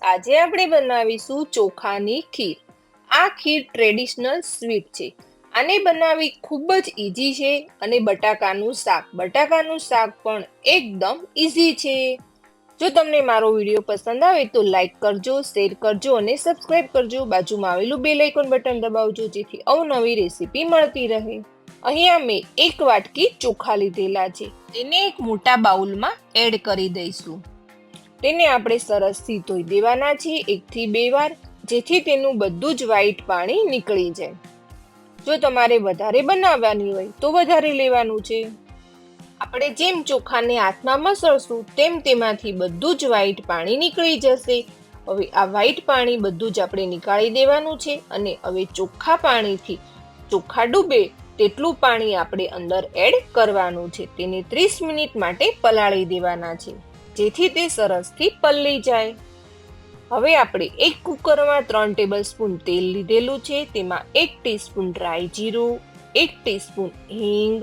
આજે આપણે બનાવીશું ચોખાની ખીર. આ ખીર ટ્રેડિશનલ સ્વીટ છે. આને બનાવવી ખૂબ જ ઈઝી છે અને બટાકાનું શાક. બટાકાનું શાક પણ એકદમ ઈઝી છે. જો તમને મારો વીડિયો પસંદ આવે તો લાઈક કરજો શેર કરજો અને સબસ્ક્રાઇબ કરજો. બાજુમાં આવેલું બેલ આઇકોન બટન દબાવજો જેથી અવનવી રેસીપી મળતી રહે. અહીંયા મેં એક વાટકી ચોખા લીધેલા છે. તેને એક મોટા બાઉલમાં એડ કરી દઈશું. તેને આપણે સરસથી ધોઈ દેવાના છે એકથી બે વાર, જેથી તેનું બધું જ વ્હાઈટ પાણી નીકળી જાય. જો તમારે વધારે બનાવવાની હોય તો વધારે લેવાનું છે. આપણે જેમ ચોખાને હાથમાં મસળશું તેમ તેમાંથી બધું જ વ્હાઈટ પાણી નીકળી જશે. હવે આ વ્હાઈટ પાણી બધું જ આપણે નીકાળી દેવાનું છે અને હવે ચોખ્ખા પાણીથી ચોખા ડૂબે તેટલું પાણી આપણે અંદર એડ કરવાનું છે. તેને ત્રીસ મિનિટ માટે પલાળી દેવાના છે. જેથી તે સરસથી પલળી જાય. હવે આપણે એક કુકરમાં ત્રણ ટેબલ સ્પૂન તેલ લીધેલું છે, તેમાં એક ટીસ્પૂન ડ્રાય જીરું, એક ટીસ્પૂન હિંગ,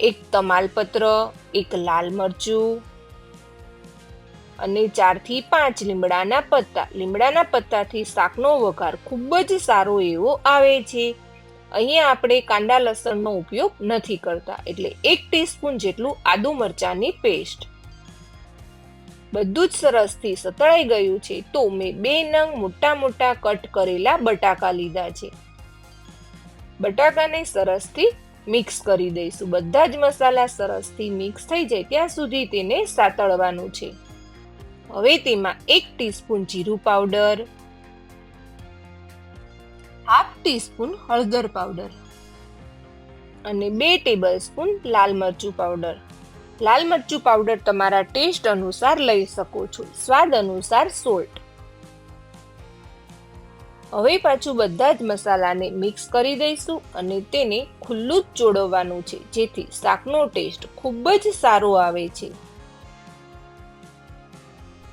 એક તમાલપત્ર, એક લાલ મરચું અને ચારથી પાંચ લીમડાના પત્તા. લીમડાના પત્તાથી શાકનો વઘાર ખૂબ જ સારો એવો આવે છે. અહીંયા આપણે કાંદા લસણનો ઉપયોગ નથી કરતા. એટલે એક ટીસ્પૂન જેટલું આદુ મરચાંની પેસ્ટ. બધું જ સરસથી સતળાઈ ગયું છે. તો મેં બે નંગ મોટા મોટા કટ કરેલા બટાકા લીધા છે. બટાકાને સરસથી મિક્સ કરી દઈશું. બધા જ મસાલા સરસથી મિક્સ થઈ જાય ત્યાં સુધી તેને સાતળવાનું છે. હવે તેમાં એક ટીસ્પૂન જીરું પાવડર, હાફ ટીસ્પૂન હળદર પાવડર અને બે ટેબલ સ્પૂન લાલ મરચું પાવડર. લાલ મરચું પાવડર તમારા ટેસ્ટ અનુસાર લઈ શકો છો. સ્વાદ અનુસાર સોલ્ટ. હવે પાછું બધા જ મસાલાને મિક્સ કરી દઈશું અને તેને ખુલ્લું જ ચોળવવાનું છે. જેથી શાકનો ટેસ્ટ ખૂબ જ સારો આવે છે.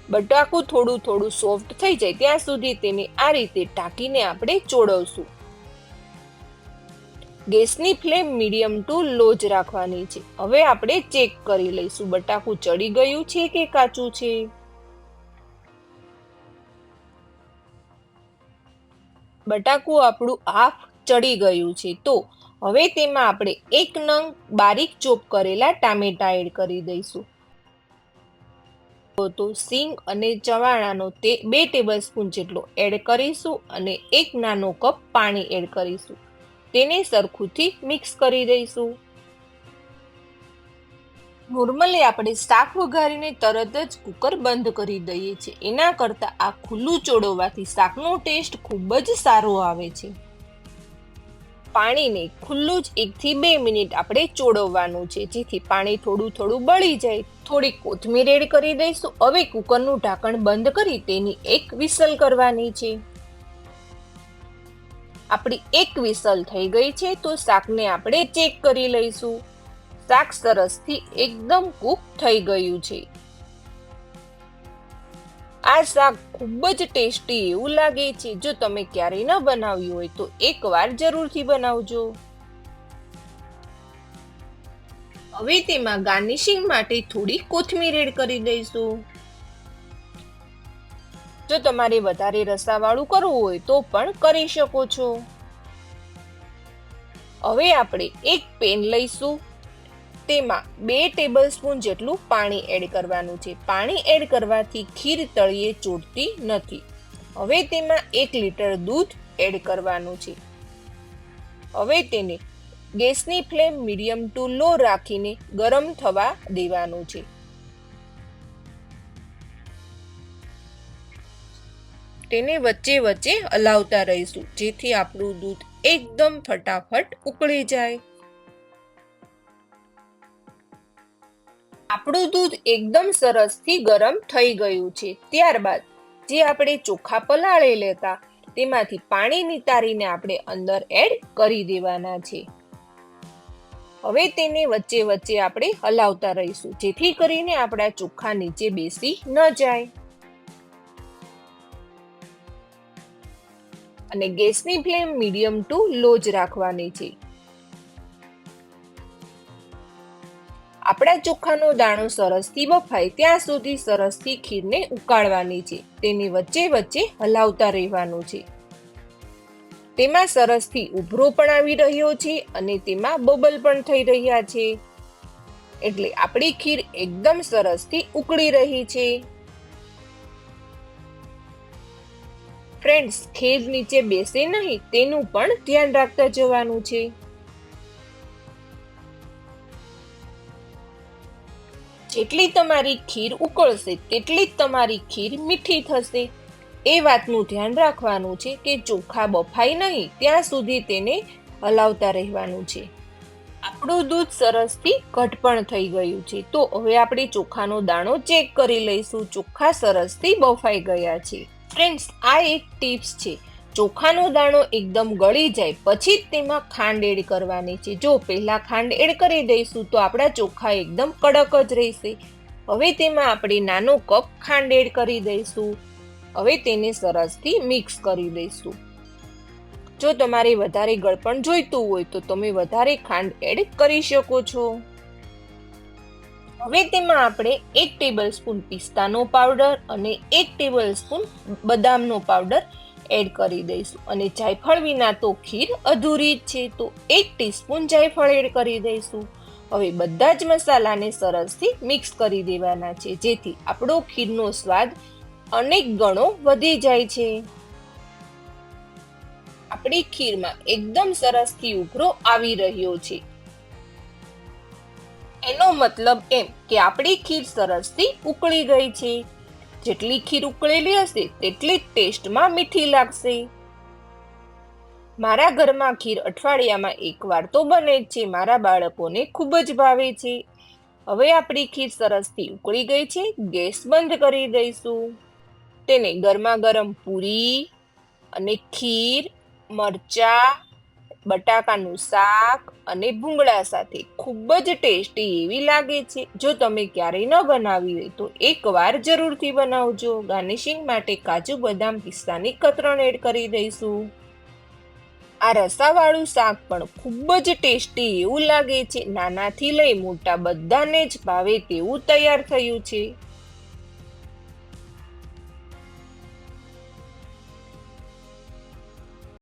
બટાકું થોડું થોડું સોફ્ટ થઈ જાય ત્યાં સુધી તેને આ રીતે ટાંકીને આપણે ચોળવશું. ગેસની ફ્લેમ મીડિયમ ટુ લો જ રાખવાની છે. હવે આપણે ચેક કરી લઈશું, બટાકું ચડી ગયું છે કે કાચું છે? બટાકું આપણું હાફ ચડી ગયું છે. તો હવે તેમાં આપણે એક નંગ બારીક ચોપ કરેલા ટામેટા એડ કરી દઈશું. તો સિંગ અને ચવાણાનો તે બે ટેબલ સ્પૂન જેટલો એડ કરીશું અને એક નાનો કપ પાણી એડ કરીશું. તેને સરખુંથી મિક્સ કરી દઈશું. નોર્મલી આપણે શાક વઘારીને તરત જ કુકર બંધ કરી દઈએ છીએ. એના કરતાં આ ખુલ્લું ચોડવવાથી શાકનો ટેસ્ટ ખૂબ જ સારો આવે છે. પાણીને ખુલ્લું જ એકથી બે મિનિટ આપણે ચોડવવાનું છે. જેથી પાણી થોડું થોડું બળી જાય. થોડી કોથમીર એડ કરી દઈશું. હવે કુકરનું ઢાંકણ બંધ કરી તેની એક વિસલ કરવાની છે. આપણી એક વિસલ થઈ ગઈ છે, તો શાકને આપણે ચેક કરી લઈશું. શાક સરસથી એકદમ કૂક થઈ ગયું છે. આ શાક ખૂબ જ ટેસ્ટી એવું લાગે છે, જો તમે ક્યારેય ન બનાવ્યું હોય તો એકવાર જરૂરથી બનાવજો. હવે તેમાં ગાર્નિશિંગ માટે થોડી કોથમીર એડ કરી દઈશું. જો તમારે વધારે રસાવાળું કરવું હોય તો પણ કરી શકો છો. હવે આપણે એક પેન લઈશું. તેમાં બે ટેબલ સ્પૂન જેટલું પાણી એડ કરવાનું છે. પાણી એડ કરવાથી ખીર તળીએ ચોટતી નથી. હવે તેમાં એક લીટર દૂધ એડ કરવાનું છે. હવે તેને ગેસની ફ્લેમ મીડિયમ ટુ લો રાખીને ગરમ થવા દેવાનું છે. તેને વચ્ચે વચ્ચે હલાવતા રહીશું, જેથી આપણું દૂધ એકદમ ફટાફટ ઉકળી જાય. આપણું દૂધ એકદમ સરસથી ગરમ થઈ ગયું છે. ત્યારબાદ જે આપણે ચોખા પલાળી લેતા, તેમાંથી પાણી નિતારીને આપણે અંદર એડ કરી દેવાના છે. હવે તેને વચ્ચે વચ્ચે આપણે હલાવતા રહીશું, જેથી કરીને આપણા ચોખા નીચે બેસી ન જાય. અને ગેસની ફ્લેમ મીડિયમ ટુ લો જ રાખવાની છે. આપણા ચોખાનો દાણો સરસથી બફાય ત્યાં સુધી સરસથી ખીરને ઉકાળવાની છે. તેની વચ્ચે વચ્ચે હલાવતા રહેવાનું છે. તેમાં સરસથી ઉભરો પણ આવી રહ્યો છે અને તેમાં બબલ પણ થઈ રહ્યા છે. એટલે આપણી ખીર એકદમ સરસથી ઉકળી રહી છે. ફ્રેન્ડ્સ ખીર નીચે બેસે નહીં, તેનું પણ ધ્યાન રાખતા જવાનું છે. જેટલી તમારી ખીર ઉકળશે, તેટલી જ તમારી ખીર મીઠી થશે. એ વાતનું ધ્યાન રાખવાનું છે કે ચોખા બફાય નહીં, ત્યાં સુધી તેને હલાવતા રહેવાનું છે. આપણું દૂધ સરસથી ઘટ પણ થઈ ગયું છે. તો હવે આપણે ચોખાનો દાણો ચેક કરી લઈશું. ચોખા સરસથી બફાઈ ગયા છે. ફ્રેન્ડ્સ, આ એક ટિપ્સ છે. ચોખાનો દાણો એકદમ ગળી જાય, પછી જ તેમાં ખાંડ એડ કરવાની છે. જો પહેલાં ખાંડ એડ કરી દઈશું, તો આપણા ચોખા એકદમ કડક જ રહેશે. હવે તેમાં આપણે નાનો કપ ખાંડ એડ કરી દઈશું. હવે તેને સરસથી મિક્સ કરી દઈશું. જો તમારે વધારે ગળપણ જોઈતું હોય, તો તમે વધારે ખાંડ એડ કરી શકો છો. હવે તેમાં આપણે એક ટેબલ સ્પૂન પિસ્તાનો પાવડર અને એક ટેબલ સ્પૂન બદામનો પાવડર એડ કરી દઈશું. અને જાયફળ વિના તો ખીર અધૂરી જ છે, તો એક ટીસ્પૂન જાયફળ એડ કરી દઈશું. હવે બધા જ મસાલાને સરસથી મિક્સ કરી દેવાના છે, જેથી આપણો ખીરનો સ્વાદ અનેક ગણો વધી જાય છે. આપણી ખીરમાં એકદમ સરસથી ઉભરો આવી રહ્યો છે. એનો મતલબ એમ કે આપણી ખીર સરસથી ઉકળી ગઈ છે. જેટલી ખીર ઉકળેલી હશે, તેટલી જ ટેસ્ટમાં મીઠી લાગશે. મારા ઘરમાં ખીર અઠવાડિયામાં એકવાર તો બને જ છે, મારા બાળકોને ખૂબ જ ભાવે છે. હવે આપણી ખીર સરસથી ઉકળી ગઈ છે, ગેસ બંધ કરી દઈશું. તેને ગરમા ગરમ પૂરી અને ખીર, મરચા બટાકાનું શાક અને ભૂંગળા સાથે ખૂબ જ ટેસ્ટી એવી લાગે છે. જો તમે ક્યારેય ન બનાવી હોય તો એકવાર જરૂરથી બનાવજો. ગાર્નિશિંગ માટે કાજુ બદામ પિસ્તાની કતરણ એડ કરી દઈશું. આ રસાવાળું શાક પણ ખૂબ જ ટેસ્ટી એવું લાગે છે. નાનાથી લઈ મોટા બધાને જ ભાવે તેવું તૈયાર થયું છે.